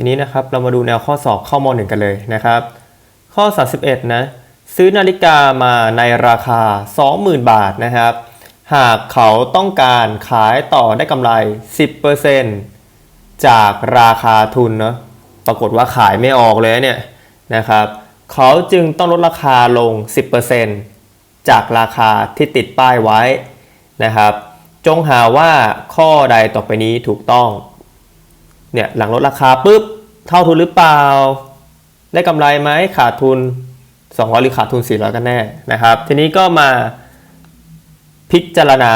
ทีนี้นะครับเรามาดูแนวข้อสอบข้ามหนึ่งกันเลยนะครับ ข้อ 31 นะ ซื้อนาฬิกามาในราคา 20,000 บาทนะครับ หากเขาต้องการขายต่อได้กำไร 10%จากราคาทุนเนาะปรากฏว่าขายไม่ออกเลยเนี่ยนะครับ เขาจึงต้องลดราคาลง 10%จากราคาที่ติดป้ายไว้นะครับ จงหาว่าข้อใดต่อไปนี้ถูกต้อง เนี่ยหลังลดราคาปุ๊บเท่าทุนหรือเปล่า ได้กำไรไหมขาดทุน 200 หรือขาดทุน 400 กันแน่นะครับ ทีนี้ก็มาพิจารณา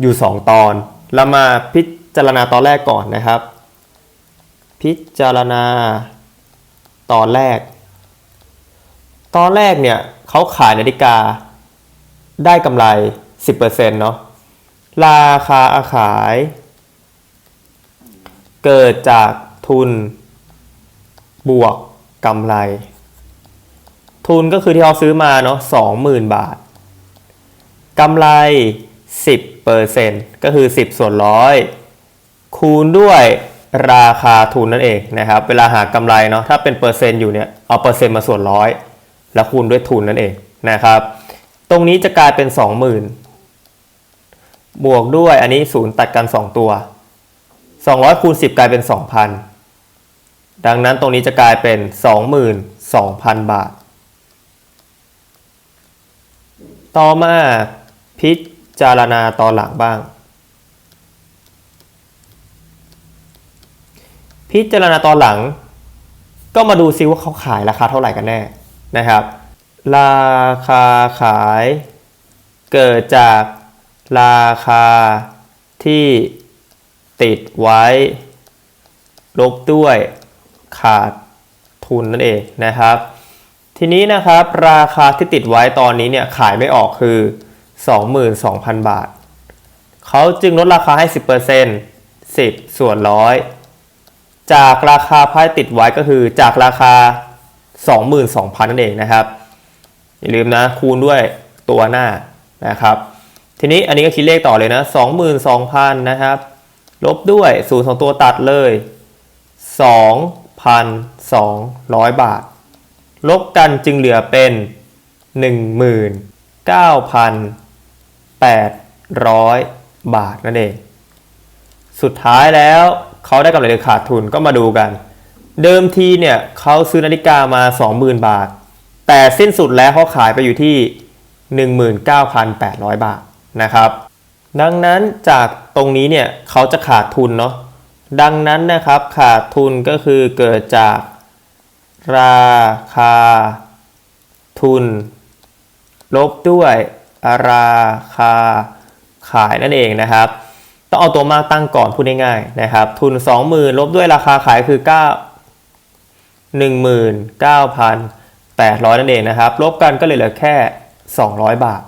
อยู่ 2 ตอน เรามาพิจารณาตอนแรกก่อนนะครับ พิจารณาตอนแรก ตอนแรกเนี่ยเขาขายนาฬิกาได้กำไร 10%เนาะราคาขาย เกิดจากทุน บวกกำไร ทุนก็คือที่เขาซื้อมาเนาะสองหมื่นบาทกำไร 10%ก็คือ 10 ส่วนร้อยคูณด้วยราคาทุนนั่นเองนะครับ เวลาหากำไรเนาะถ้าเป็นเปอร์เซ็นต์อยู่เนี่ยเอาเปอร์เซ็นต์มาส่วนร้อยแล้วคูณด้วยทุนนั่นเองนะครับ ตรงนี้จะกลายเป็น 20,000 บวกด้วยอันนี้ศูนย์ตัดกัน 2 ตัว 200คูณ10 กลายเป็น 2,000 ดังนั้นตรงนี้จะกลายเป็น 22,000 บาท ต่อมาพิจารณาตอนหลังบ้าง พิจารณาตอนหลัง ก็มาดูซิว่าเขาขายราคาเท่าไหร่กันแน่นะครับ ราคาขายเกิดจากราคาที่ ติดไว้ลบด้วยขาดทุนนั่นเองนะครับ ทีนี้นะครับราคาที่ติดไว้ตอนนี้เนี่ยขายไม่ออกคือ 22,000 บาท เขาจึงลดราคาให้ 10% 10 ส่วนร้อยจากราคาไพ่ติดไว้ก็คือจากราคา 22,000 นั่นเองนะครับ อย่าลืมนะคูณด้วยตัวหน้านะครับ ทีนี้อันนี้ก็คิดเลขต่อเลยนะ 22,000 นะครับ ลบด้วยศูนย์สองตัวตัดเลย2,200 บาท ลบกันจึงเหลือเป็น 19,800 บาทนั่นเอง สุดท้ายแล้วเขาได้กำไรหรือขาดทุนก็มาดูกัน เดิมทีเนี่ยเขาซื้อนาฬิกามา 20,000 บาท แต่สิ้นสุดแล้วเขาขายไปอยู่ที่ 19,800 บาทนะครับ ดังนั้นจากตรงนี้เนี่ยเขาจะขาดทุนเนาะดังนั้นนะครับขาดทุนก็คือเกิดจากราคา ทุน ลบด้วยราคาขายนั่นเองนะครับ ต้องเอาตัวมากตั้งก่อนพูดง่ายๆนะครับ ทุน 20,000 ลบด้วยราคาขายคือ 9 19,800 นั่นเองนะครับ ลบกันก็เลยเหลือแค่ 200 บาท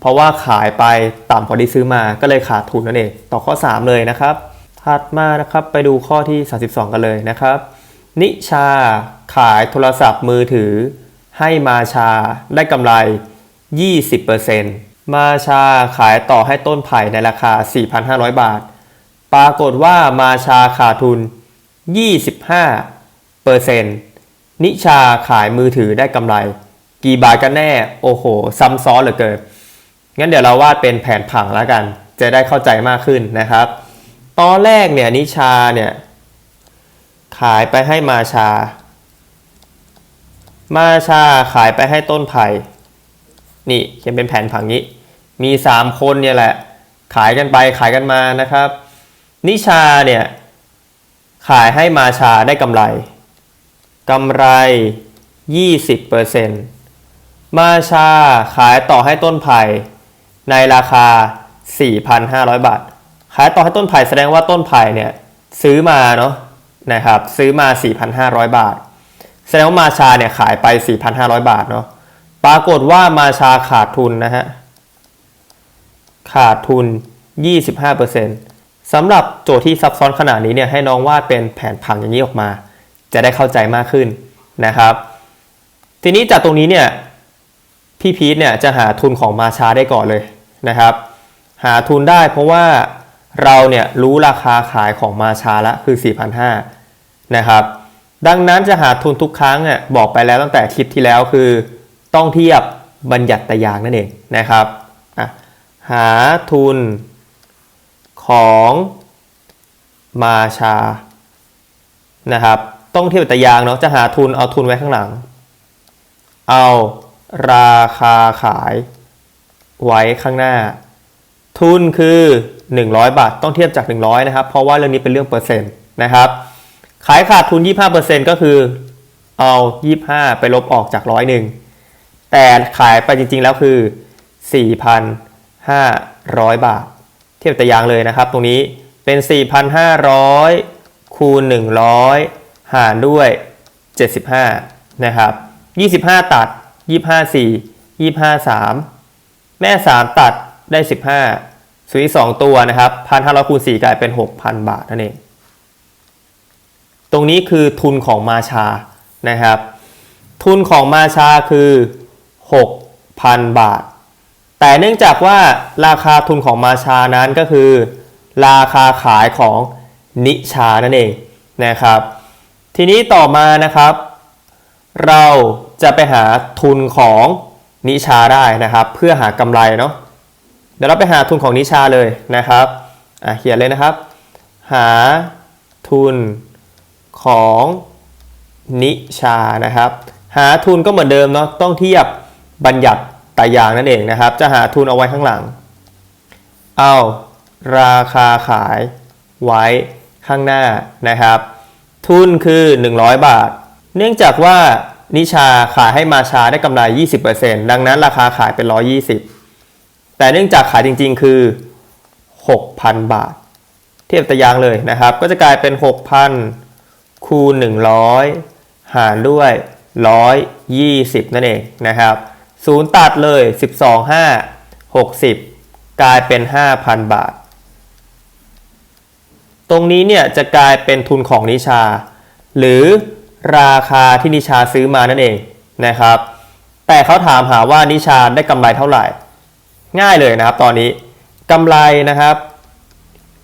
เพราะว่าขายไปต่ำกว่าที่ซื้อมาก็เลยขาดทุนนั่นเองต่อข้อ 3 เลยนะครับ ถัดมานะครับไปดูข้อที่ 32 กันเลยนะครับ นิชาขายโทรศัพท์มือถือ ให้มาชาได้กำไร 20%มาชาขายต่อให้ต้นไผ่ในราคา 4,500 บาท ปรากฏว่ามาชาขาดทุน 25%นิชาขายมือถือได้กำไร กี่บาทกันแน่ โอ้โหซ้ำซ้อนเหลือเกิน งั้นเดี๋ยวเราวาดเป็นแผนผังแล้วกัน จะได้เข้าใจมากขึ้นนะครับ ตอนแรกเนี่ยนิชาเนี่ยขายไปให้มาชา มาชาขายไปให้ต้นไผ่นี่เขียนเป็นแผนผังนี้ มี 3 คนเนี่ยแหละ ขายกันไปขายกันมานะครับ นิชาเนี่ยขายให้มาชาได้กำไรกำไร 20%มาชาขายต่อให้ต้นไผ่ ในราคา 4,500 บาท ขายต่อให้ต้นไผ่แสดงว่าต้นไผ่เนี่ยซื้อมาเนาะนะครับซื้อมา 4,500 บาท แสดงว่ามาชาเนี่ยขายไป 4,500 บาทเนาะปรากฏว่ามาชาขาดทุนนะฮะขาดทุน 25%สำหรับโจทย์ที่ซับซ้อนขนาดนี้เนี่ยให้น้องวาดเป็นแผนผังอย่างนี้ออกมา จะได้เข้าใจมากขึ้นนะครับ ทีนี้จากตรงนี้เนี่ยพี่พีทเนี่ยจะหาทุนของมาชาได้ก่อนเลย นะครับ หาทุนได้เพราะว่าเราเนี่ยรู้ราคาขายของมาชาละคือ 4,500นะครับ ดังนั้นจะหาทุนทุกครั้งอะบอกไปแล้วตั้งแต่คลิปที่แล้วคือ ต้องเทียบบัญญัติตยางนั่นเองนะครับหาทุนของมาชานะครับต้องเทียบตยางเนาะจะหาทุนเอาทุนไว้ข้างหลัง เอาราคาขาย ไว้ข้างหน้า ทุนคือ 100 บาท ต้องเทียบจาก 100 นะครับ เพราะว่าเรื่องนี้เป็นเรื่องเปอร์เซ็นต์นะครับ ขายขาดทุน 25%ก็คือเอา 25 ไปลบออกจากร้อยหนึ่งแต่ขายไปจริงๆแล้วคือ 4,500 บาท เทียบแต่ยางเลยนะครับ ตรงนี้เป็น 4,500 คูณ 100 หารด้วย 75 นะครับ 25 ตัด 25 4 25 3 แม่ 3 ตัดได้ 15ส่วนอีก2ตัวนะครับ1,500คูณ4กลายเป็น 6,000 บาทนั่นเอง ตรงนี้คือทุนของมาชานะครับ ทุนของมาชาคือ 6,000 บาท แต่เนื่องจากว่าราคาทุนของมาชานั้นก็คือ ราคาขายของนิชานั่นเองนะครับ ทีนี้ต่อมานะครับ เราจะไปหาทุนของ นิชาได้นะครับ เพื่อหากำไรเนาะเดี๋ยวเราไปหาทุนของนิชาเลยนะครับอะเขียนเลยนะครับ หาทุนของนิชานะครับ หาทุนก็เหมือนเดิมเนาะต้องเทียบบัญญัติตายางนั่นเองนะครับ จะหาทุนเอาไว้ข้างหลัง เอาราคาขายไว้ข้างหน้านะครับ ทุนคือ 100 บาท เนื่องจากว่า นิชาขายให้มาชาได้กำไร 20%ดังนั้นราคาขายเป็น 120 แต่เนื่องจากขายจริง ๆ คือ 6,000 บาท เทียบตายางเลยนะครับ ก็จะกลายเป็น 6,000 คูณ 100 หารด้วย 120 นั่นเองนะครับศูนย์ตัดเลย 12 5 60 กลายเป็น 5,000 บาท ตรงนี้เนี่ยจะกลายเป็นทุนของนิชา หรือ ราคาที่นิชาซื้อมานั่นเองนะครับ แต่เขาถามหาว่านิชาได้กำไรเท่าไหร่ ง่ายเลยนะครับตอนนี้กำไรนะครับ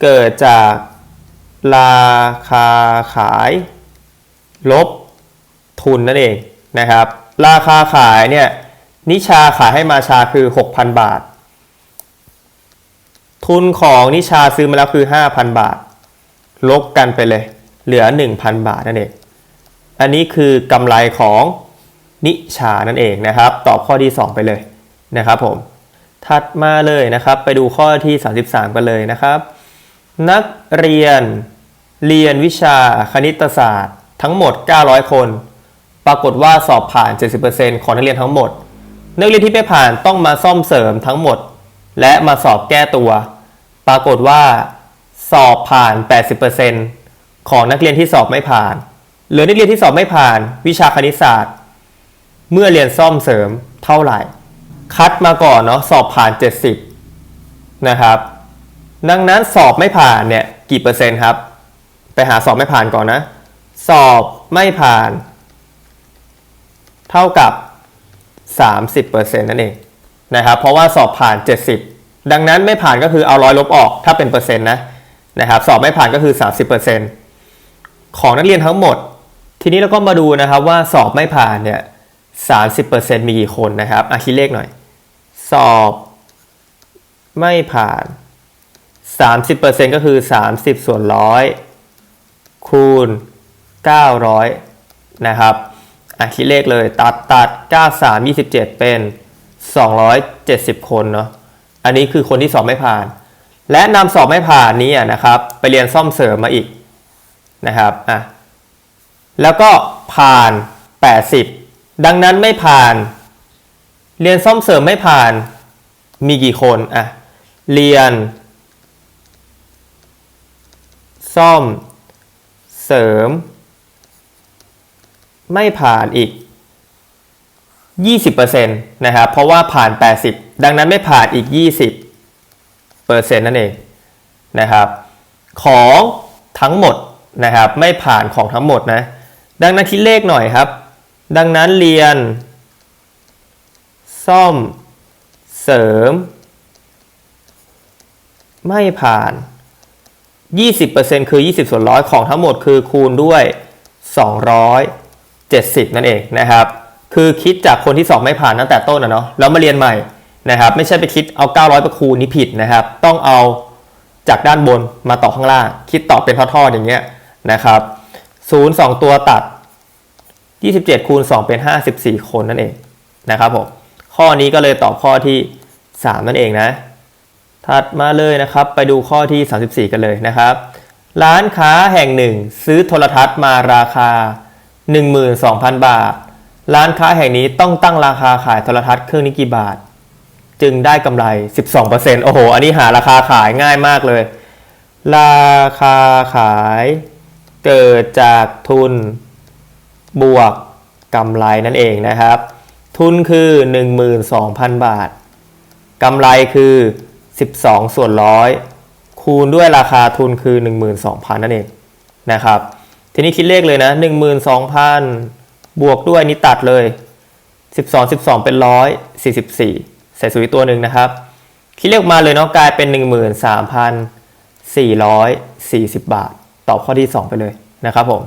เกิดจากราคาขาย ลบทุนนั่นเองนะครับ ราคาขายเนี่ยนิชาขายให้มาชาคือ 6,000 บาท ทุนของนิชาซื้อมาแล้วคือ 5,000 บาท ลบกันไปเลย เหลือ 1,000 บาทนั่นเอง อันนี้คือกำไรของนิชานั่นเองนะครับ ตอบข้อที่ 2 ไปเลยนะครับผม ถัดมาเลยนะครับ ไปดูข้อที่ 33 กันเลยนะครับ นักเรียนเรียนวิชาคณิตศาสตร์ทั้งหมด 900 คน ปรากฏว่าสอบผ่าน 70%ของนักเรียนทั้งหมด นักเรียนที่ไม่ผ่านต้องมาซ่อมเสริมทั้งหมด และมาสอบแก้ตัว ปรากฏว่า สอบผ่าน 80%ของนักเรียนที่สอบไม่ผ่าน เหลือนักเรียนที่สอบไม่ผ่าน วิชาคณิตศาสตร์ เมื่อเรียนซ่อมเสริมเท่าไหร่ คัดมาก่อนเนาะสอบผ่าน 70 นะครับ ดังนั้นสอบไม่ผ่านเนี่ยกี่เปอร์เซ็นต์ครับ ไปหาสอบไม่ผ่านก่อนนะ สอบไม่ผ่าน เท่ากับ 30%นั่นเองนะครับ เพราะว่าสอบผ่าน 70 ดังนั้นไม่ผ่านก็คือเอาร้อยลบออกถ้าเป็นเปอร์เซ็นต์นะนะครับ สอบไม่ผ่านก็คือ 30%ของนักเรียนทั้งหมด ทีนี้เราก็มาดูนะครับว่าสอบไม่ผ่านเนี่ย30%มีกี่คนนะครับอะคิดเลขหน่อย สอบไม่ผ่าน30%ก็คือ30ส่วนร้อยคูณ900นะครับอะคิดเลขเลยตัดตัด93 27เป็น270คนเนาะอันนี้คือคนที่สอบไม่ผ่าน และนำสอบไม่ผ่านนี้อะนะครับ ไปเรียนซ่อมเสริมมาอีกนะครับอะ แล้วก็ผ่าน 80 ดังนั้นไม่ผ่าน เรียนซ่อมเสริมไม่ผ่าน มีกี่คนอะเรียน ซ่อม เสริม ไม่ผ่านอีก 20%นะครับ เพราะว่าผ่าน 80 ดังนั้นไม่ผ่านอีก 20%นั่นเองนะครับ ของทั้งหมดนะครับ ไม่ผ่านของทั้งหมดนะ ดังนั้นคิดเลขหน่อยครับ ดังนั้นเรียน ซ่อม เสริม ไม่ผ่าน 20%คือ 20 ส่วนร้อยของทั้งหมดคือคูณด้วย 270 นั่นเองนะครับ คือคิดจากคนที่สอบไม่ผ่านตั้งแต่ต้นนะเนาะแล้วมาเรียนใหม่นะครับ ไม่ใช่ไปคิดเอา 900ไปคูณนี่ผิดนะครับ ต้องเอาจากด้านบนมาต่อข้างล่าง คิดต่อเป็นทอดๆอย่างเงี้ยนะครับ ศูนย์สองตัวตัด 27 คูณ 2 เป็น 54 คนนั่นเองนะครับผมข้อนี้ก็เลยตอบข้อที่ 3 นั่นเองนะ ถัดมาเลยนะครับไปดูข้อที่ 34 กันเลยนะครับ ร้านค้าแห่งหนึ่ง ซื้อโทรทัศน์มาราคา 12,000 บาท ร้านค้าแห่งนี้ต้องตั้งราคาขายโทรทัศน์เครื่องนี้กี่บาท จึงได้กำไร 12%โอ้โห อันนี้หาราคาขายง่ายมากเลย ราคาขาย เกิดจากทุนบวกกำไรนั่นเองนะครับ ทุนคือ 12,000 บาทกำไรคือ 12 ส่วนร้อยคูณด้วยราคาทุนคือ 12,000 นั่นเองนะครับ ทีนี้คิดเลขเลยนะ 12,000 บวกด้วยนี่ตัดเลย 12 12 เป็น144 ใส่สูตรตัวหนึ่งนะครับ คิดเลขมาเลยเนาะกลายเป็น 13,440 บาท ตอบข้อที่ 2 ไปเลยนะครับผม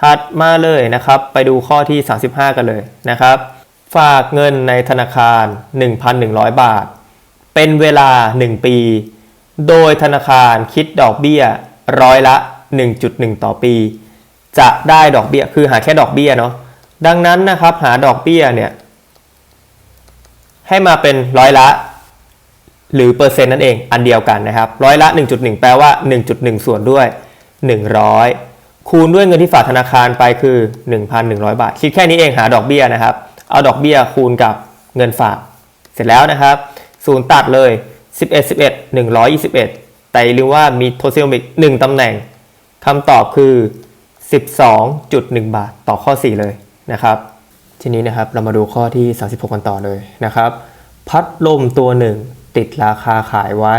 ถัดมาเลยนะครับไปดูข้อที่ 35 กันเลยนะครับ ฝากเงินในธนาคาร 1,100 บาท เป็นเวลา 1 ปี โดยธนาคารคิดดอกเบี้ยร้อยละ 1.1 ต่อปี จะได้ดอกเบี้ยคือหาแค่ดอกเบี้ยเนาะดังนั้นนะครับหาดอกเบี้ยเนี่ยให้มาเป็นร้อยละ หรือเปอร์เซ็นต์นั่นเองอันเดียวกันนะครับร้อยละ 1.1 แปลว่า 1.1 ส่วนด้วย 100 คูณด้วยเงินที่ฝากธนาคารไปคือ 1,100 บาท คิดแค่นี้เองหาดอกเบี้ยนะครับ เอาดอกเบี้ยคูณกับเงินฝาก เสร็จแล้วนะครับศูนย์ตัดเลย 11 11 121 แต่อย่าลืมว่ามีโทเซลมิก1ตำแหน่งคำตอบคือ 12.1 บาทต่อข้อ 4 เลยนะครับ ทีนี้นะครับเรามาดูข้อที่ 36 กันต่อเลยนะครับ พัดลมตัวหนึ่งติดราคาขายไว้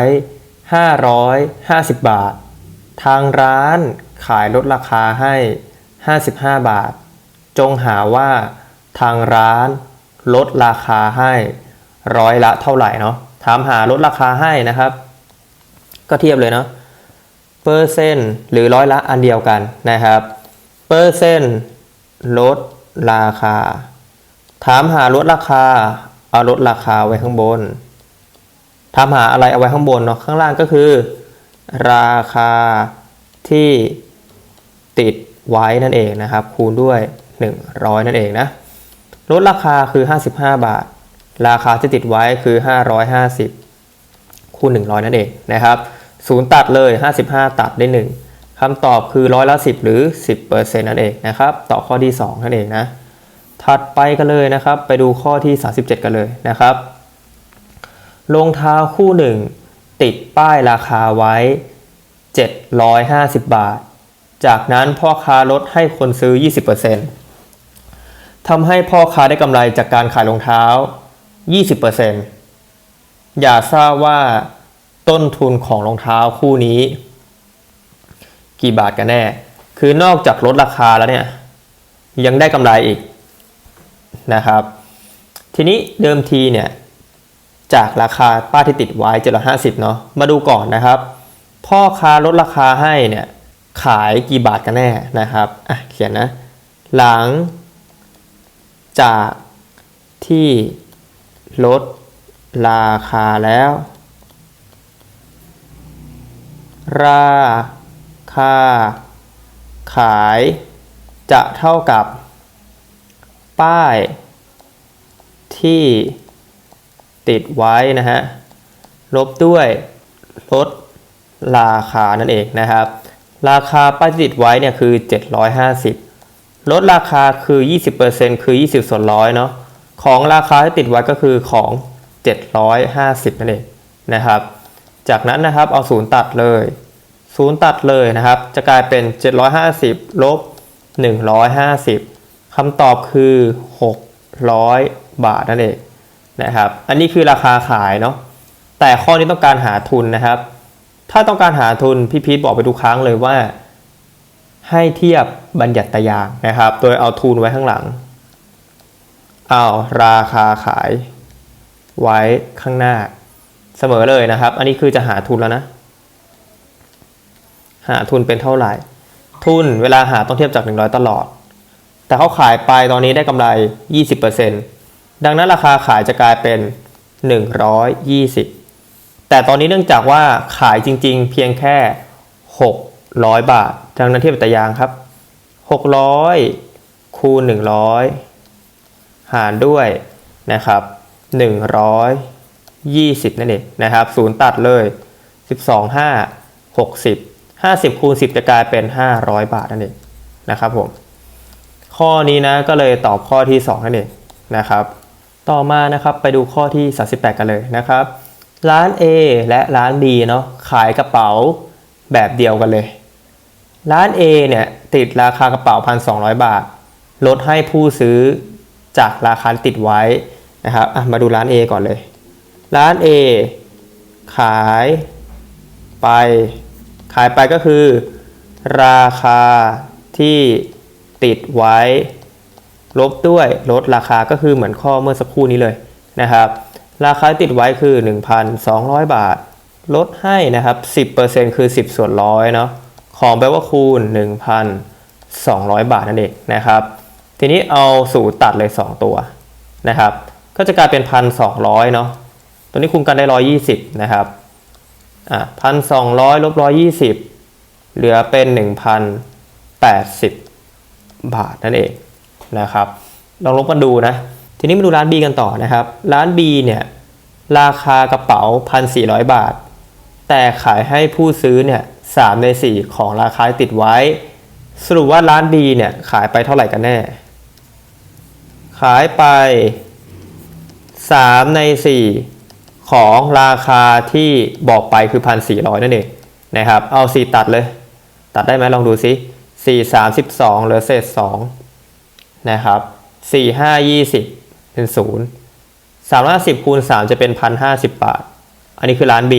550 บาท ทางร้านขายลดราคาให้ 55 บาท จงหาว่าทางร้านลดราคาให้ร้อยละเท่าไหร่เนาะถามหาลดราคาให้นะครับ ก็เทียบเลยเนาะเปอร์เซ็นต์หรือร้อยละอันเดียวกันนะครับเปอร์เซ็นต์ลดราคา ถามหาลดราคาเอาลดราคาไว้ข้างบน ถามหาอะไรเอาไว้ข้างบนเนาะข้างล่างก็คือ ราคาที่ติดไว้นั่นเองนะครับ คูณด้วย 100 นั่นเองนะลดราคาคือ 55 บาท ราคาที่ติดไว้คือ 550 คูณ 100 นั่นเองนะครับศูนย์ตัดเลย 55 ตัดได้ 1คำตอบคือร้อยละ 10 หรือ 10%นั่นเองนะครับต่อข้อที่ 2 นั่นเองนะถัดไปกันเลยนะครับ ไปดูข้อที่ 37 กันเลยนะครับรองเท้าคู่หนึ่ง ติดป้ายราคาไว้ 750 บาท จากนั้นพ่อค้าลดให้คนซื้อ 20%ทำให้พ่อค้าได้กำไรจากการขายรองเท้า 20%อย่าทราบว่าต้นทุนของรองเท้าคู่นี้ กี่บาทกันแน่ คือนอกจากลดราคาแล้วเนี่ย ยังได้กำไรอีกนะครับ ทีนี้เดิมทีเนี่ย จากราคาป้ายที่ติดไว้750เนาะมาดูก่อนนะครับ พ่อค้าลดราคาให้เนี่ยขายกี่บาทกันแน่นะครับอะเขียนนะ หลัง จากที่ลดราคาแล้ว ราคา ขายจะเท่ากับ ป้าย ที่ ติดไว้นะฮะลบด้วยลดราคานั่นเองนะครับ ราคาป้ายติดไว้เนี่ยคือ 750 ลดราคาคือ 20%คือ 20 ส่วนร้อยเนาะของราคาที่ติดไว้ก็คือของ 750 นั่นเองนะครับ จากนั้นนะครับเอาศูนย์ตัดเลยศูนย์ตัดเลยนะครับ จะกลายเป็น 750ลบ150คำตอบคือ 600 บาทนั่นเอง นะครับ อันนี้คือราคาขายเนาะ แต่ข้อนี้ต้องการหาทุนนะครับ ถ้าต้องการหาทุนพี่พีทบอกไปทุกครั้งเลยว่า ให้เทียบบัญญัติยางนะครับ โดยเอาทุนไว้ข้างหลัง เอาราคาขายไว้ข้างหน้าเสมอเลยนะครับ อันนี้คือจะหาทุนแล้วนะ หาทุนเป็นเท่าไหร่ ทุนเวลาหาต้องเทียบจาก 100 ตลอด แต่เขาขายไปตอนนี้ได้กำไร 20% ดังนั้นราคาขายจะกลายเป็น 120 แต่ตอนนี้เนื่องจากว่าขายจริงๆ เพียงแค่ 600 บาท ดังนั้นเทียบกับตะยางครับ 600 คูณ 100 หารด้วยนะครับ120 นั่นเองนะครับศูนย์ตัดเลย 12 5 60 50 คูณ 10 จะกลายเป็น 500 บาทนั่นเองนะครับผมข้อนี้นะก็เลยตอบข้อที่ 2 นั่นเองนะครับ ต่อมานะครับไปดูข้อที่ 38 กันเลยนะครับ ร้าน A และร้าน B เนาะขายกระเป๋าแบบเดียวกันเลย ร้าน A เนี่ยติดราคากระเป๋า 1,200 บาท ลดให้ผู้ซื้อจากราคาติดไว้นะครับมาดูร้าน A ก่อนเลย ร้าน A ขายไป ขายไปก็คือ ราคาที่ติดไว้ ลบด้วยลดราคาก็คือเหมือนข้อเมื่อสักครู่นี้เลยนะครับ ราคาติดไว้คือ 1,200 บาท ลดให้นะครับ 10%คือ 10 ส่วนร้อยเนาะของแปลว่าคูณ 1,200 บาทนั่นเองนะครับ ทีนี้เอาสูตรตัดเลย 2 ตัวนะครับ ก็จะกลายเป็น 1,200 เนาะตัวนี้คูณกันได้ 120 นะครับอะ1,200ลบ120 เหลือเป็น 1,080 บาทนั่นเอง นะครับ ลองลบกันดูนะ ทีนี้มาดูร้าน B กันต่อนะครับ ร้าน B เนี่ยราคากระเป๋า 1,400 บาท แต่ขายให้ผู้ซื้อเนี่ย3ใน 4 ของราคาติดไว้ สรุปว่าร้าน B เนี่ยขายไปเท่าไหร่กันแน่ ขายไป 3 ใน 4 ของราคาที่บอกไปคือ 1,400 นั่นเองนะครับ เอา 4 ตัดเลย ตัดได้ไหมลองดูซิ4 32เหลือเศษ 2 นะครับ4 5 20เป็น0 350คูณ3จะเป็น1,050บาท อันนี้คือร้าน B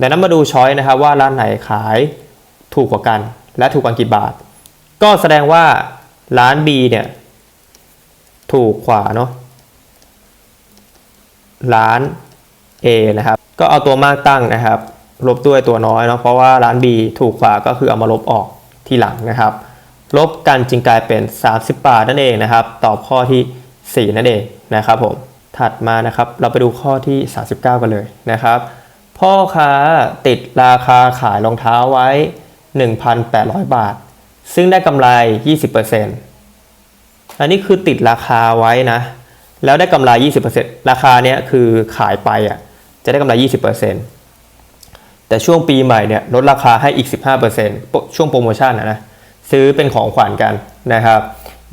ดังนั้นมาดูช้อยนะครับว่าร้านไหนขายถูกกว่ากัน และถูกกันกี่บาท ก็แสดงว่าร้าน B เนี่ยถูกกว่าเนาะร้าน A นะครับ ก็เอาตัวมากตั้งนะครับ ลบด้วยตัวน้อยเนาะเพราะว่าร้าน B ถูกกว่าก็คือเอามาลบออกทีหลังนะครับ ลบกันจึงกลายเป็น 30 บาทนั่นเองนะครับ ตอบข้อที่ 4 นั่นเองนะครับผมถัดมานะครับเราไปดูข้อที่ 39 กันเลยนะครับ พ่อค้าติดราคาขายรองเท้าไว้ 1,800 บาท ซึ่งได้กำไร 20%อันนี้คือติดราคาไว้นะ แล้วได้กำไร 20%ราคาเนี้ยคือขายไปอะจะได้กำไร 20%แต่ช่วงปีใหม่เนี่ยลดราคาให้อีก 15%ปกช่วงโปรโมชั่นนะนะ ซื้อเป็นของขวัญกันนะครับ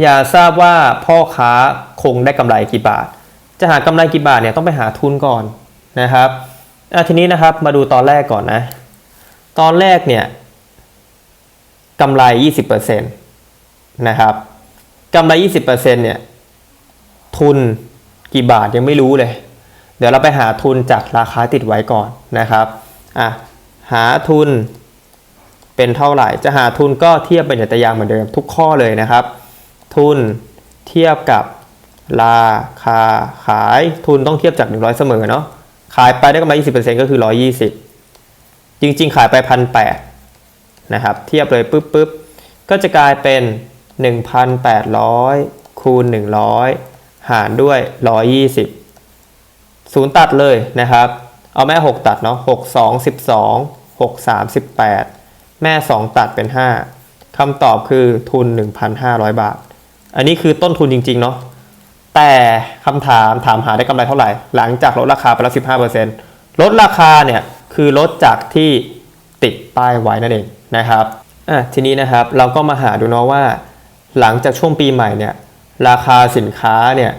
อย่าทราบว่าพ่อค้าคงได้กำไรกี่บาท จะหากำไรกี่บาทเนี่ยต้องไปหาทุนก่อนนะครับทีนี้นะครับมาดูตอนแรกก่อนนะ ตอนแรกเนี่ยกำไร 20%นะครับกำไร 20%เนี่ยทุนกี่บาทยังไม่รู้เลย เดี๋ยวเราไปหาทุนจากราคาติดไว้ก่อนนะครับอะหาทุน เป็นเท่าไหร่ จะหาทุนก็เทียบเป็นตะยางเหมือนเดิมทุกข้อเลยนะครับ ทุนเทียบกับราคาขายทุนต้องเทียบจาก 100 เสมอเนาะขายไปได้กำไร 20%ก็คือ 120 จริง ๆ ขายไปพันแนะครับ เทียบเลยปุ๊บปุ๊บก็จะกลายเป็น 1,800 คูณ 100 หารด้วย 120 ศูนย์ตัดเลยนะครับ เอาแม่ 6 ตัดเนาะ 6 2 12 6 3 18 แม่ 2 ตัดเป็น 5คำตอบคือทุน 1,500 บาท อันนี้คือต้นทุนจริง ๆ เนาะแต่คำถามถามหาได้กำไรเท่าไหร่ หลังจากลดราคาไปแล้ว 15%ลดราคาเนี่ยคือลดจากที่ติดป้ายไว้นั่นเองนะครับอะทีนี้นะครับเราก็มาหาดูเนาะว่า หลังจากช่วงปีใหม่เนี่ยราคาสินค้าเนี่ย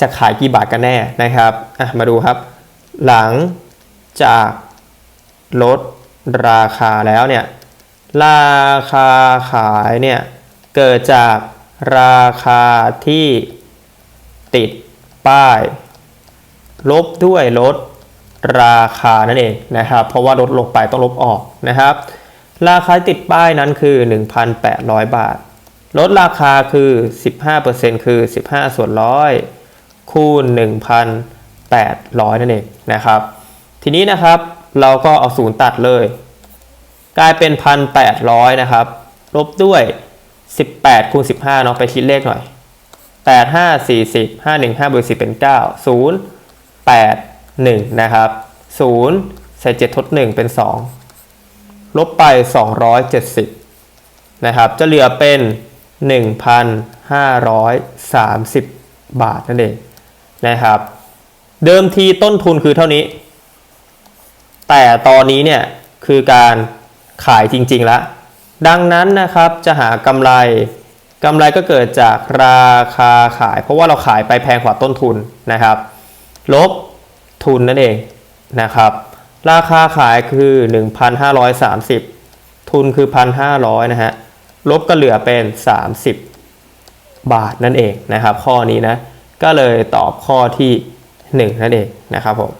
จะขายกี่บาทกันแน่นะครับอะมาดูครับ หลังจากลดราคาแล้วเนี่ย ราคาขายเนี่ยเกิดจากราคาที่ติดป้าย ลบด้วยลดราคานั่นเองนะครับ เพราะว่าลดลงไปต้องลบออกนะครับ ราคาติดป้ายนั้นคือ 1,800 บาท ลดราคาคือ 15%คือ 15 ส่วนร้อยคูณ 1,800 นั่นเองนะครับ ทีนี้นะครับเราก็เอาศูนย์ตัดเลย กลายเป็น 1,800 นะครับ ลบด้วย 18คูณ15เนาะไปคิดเลขหน่อย 8 5 40 5 1 5บวก10เป็น 9 0 8 1 นะครับ 0 ใส่ 7 ทด 1 เป็น 2 ลบไป 270 นะครับ จะเหลือเป็น 1,530 บาทนั่นเองนะครับ เดิมทีต้นทุนคือเท่านี้ แต่ตอนนี้เนี่ยคือการ ขายจริงๆแล้วดังนั้นนะครับจะหากำไรกำไรก็เกิดจากราคาขาย เพราะว่าเราขายไปแพงกว่าต้นทุนนะครับ ลบทุนนั่นเองนะครับ ราคาขายคือ 1,530 ทุนคือ 1,500 นะฮะ ลบก็เหลือเป็น 30 บาทนั่นเองนะครับ ข้อนี้นะ ก็เลยตอบข้อที่ 1 นั่นเองนะครับผม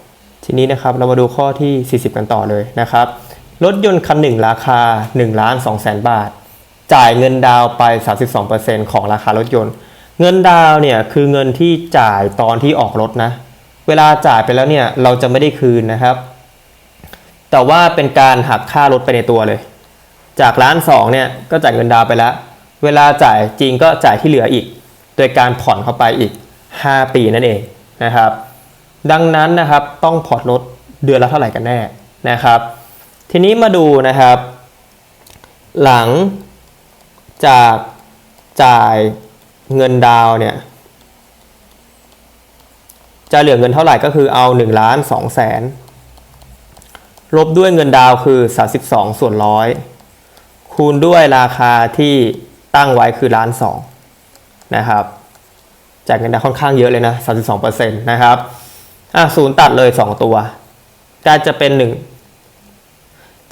ทีนี้นะครับเรามาดูข้อที่ 40 กันต่อเลยนะครับ รถยนต์คันหนึ่งราคา1ล้าน2แสนบาท จ่ายเงินดาวน์ไป 32%ของราคารถยนต์ เงินดาวเนี่ยคือเงินที่จ่ายตอนที่ออกรถนะ เวลาจ่ายไปแล้วเนี่ยเราจะไม่ได้คืนนะครับ แต่ว่าเป็นการหักค่ารถไปในตัวเลย จากล้านสองเนี่ยก็จ่ายเงินดาวไปแล้ว เวลาจ่ายจริงก็จ่ายที่เหลืออีก โดยการผ่อนเข้าไปอีก 5 ปีนั่นเองนะครับ ดังนั้นนะครับต้องผ่อนรถเดือนละเท่าไหร่กันแน่นะครับ ทีนี้มาดูนะครับ หลังจากจ่ายเงินดาวเนี่ยจะเหลือเงินเท่าไหร่ก็คือเอา1ล้าน2แสนลบด้วยเงินดาวคือ 32 ส่วนร้อยคูณด้วยราคาที่ตั้งไว้คือล้านสองนะครับจ่ายเงินดาวค่อนข้างเยอะเลยนะ 32%นะครับอะศูนย์ตัดเลย 2 ตัวกลายจะเป็น 1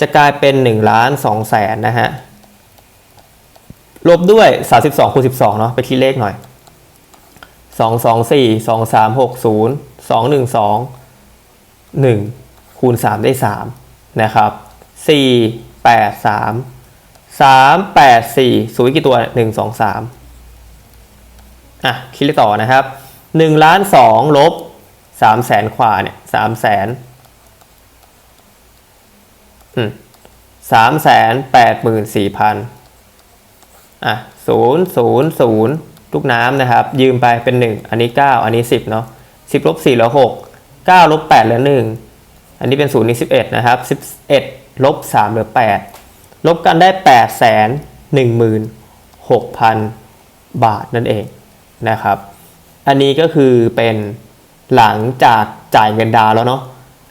จะกลายเป็น1ล้าน2แสนนะฮะลบด้วย 32คูณ12 เนาะไปคิดเลขหน่อย 2 2 4 2 3 6 0 2 1 2 1 คูณ 3 ได้ 3 นะครับ 4 8 3 3 8 4 0กี่ตัว 1 2 3 อะ คิดเลขต่อนะครับ1ล้าน2ลบ3แสนขวาเนี่ย3แสน อืมแสน8หมื่น4พันอะศูนย์ศูนย์ศูนย์ลูกน้ำนะครับ ยืมไปเป็น1อันนี้9อันนี้10เนาะ10ลบสี่เหลือ6 9ลบ8เหลือ1อันนี้เป็น0นี้11นะครับ11ลบ3เหลือ8ลบกันได้8 1 1 6 0 0 0บาทนั่นเองนะครับ อันนี้ก็คือเป็นหลังจากจ่ายเงินดาวแล้วเนาะ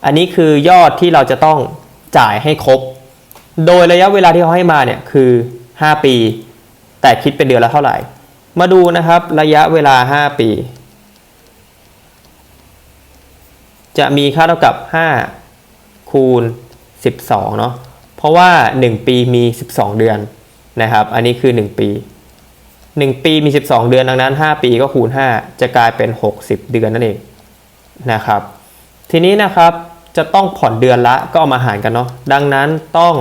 อันนี้คือยอดที่เราจะต้อง จ่ายให้ครบ โดยระยะเวลาที่เขาให้มาเนี่ยคือ 5 ปี แต่คิดเป็นเดือนละเท่าไหร่ มาดูนะครับระยะเวลา 5 ปี จะมีค่าเท่ากับ 5 คูณ 12 เนาะเพราะว่า 1 ปีมี 12 เดือนนะครับ อันนี้คือ 1 ปี 1 ปีมี 12 เดือนดังนั้น 5 ปีก็คูณ 5 จะกลายเป็น 60 เดือนนั่นเองนะครับ ทีนี้นะครับ จะต้องผ่อนเดือนละก็เอามาหารกันเนาะดังนั้นต้อง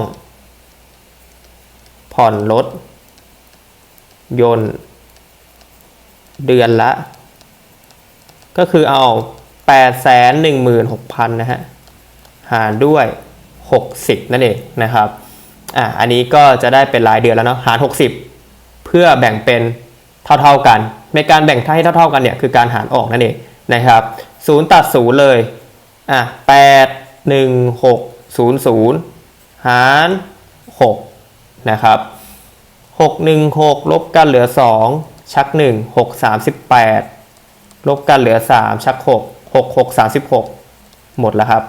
ผ่อนรถยนต์ เดือนละ ก็คือเอา 8 1 6 0 0 0นะฮะหารด้วย 60 นั่นเองนะครับอะอันนี้ก็จะได้เป็นรายเดือนแล้วเนาะหาร 60 เพื่อแบ่งเป็นเท่าๆกัน ในการแบ่งค่าให้เท่าๆกันเนี่ยคือการหารออกนั่นเองนะครับ0ตัด0เลย อะ8 1 6 0 0หาร6นะครับ6 1 6ลบกันเหลือ2ชัก1 6 38ลบกันเหลือ3ชัก6 6 6 36หมดแล้วครับ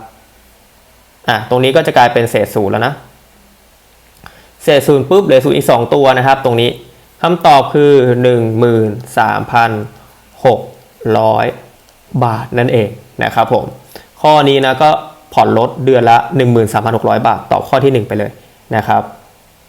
อะตรงนี้ก็จะกลายเป็นเศษศูนย์แล้วนะ เศษศูนย์ปุ๊บเหลือศูนย์อีก2ตัวนะครับ ตรงนี้คำตอบคือ13,600บาทนั่นเองนะครับผม ข้อนี้นะก็ผ่อนลดเดือนละ 13,600 บาท ต่อข้อที่ 1 ไปเลยนะครับ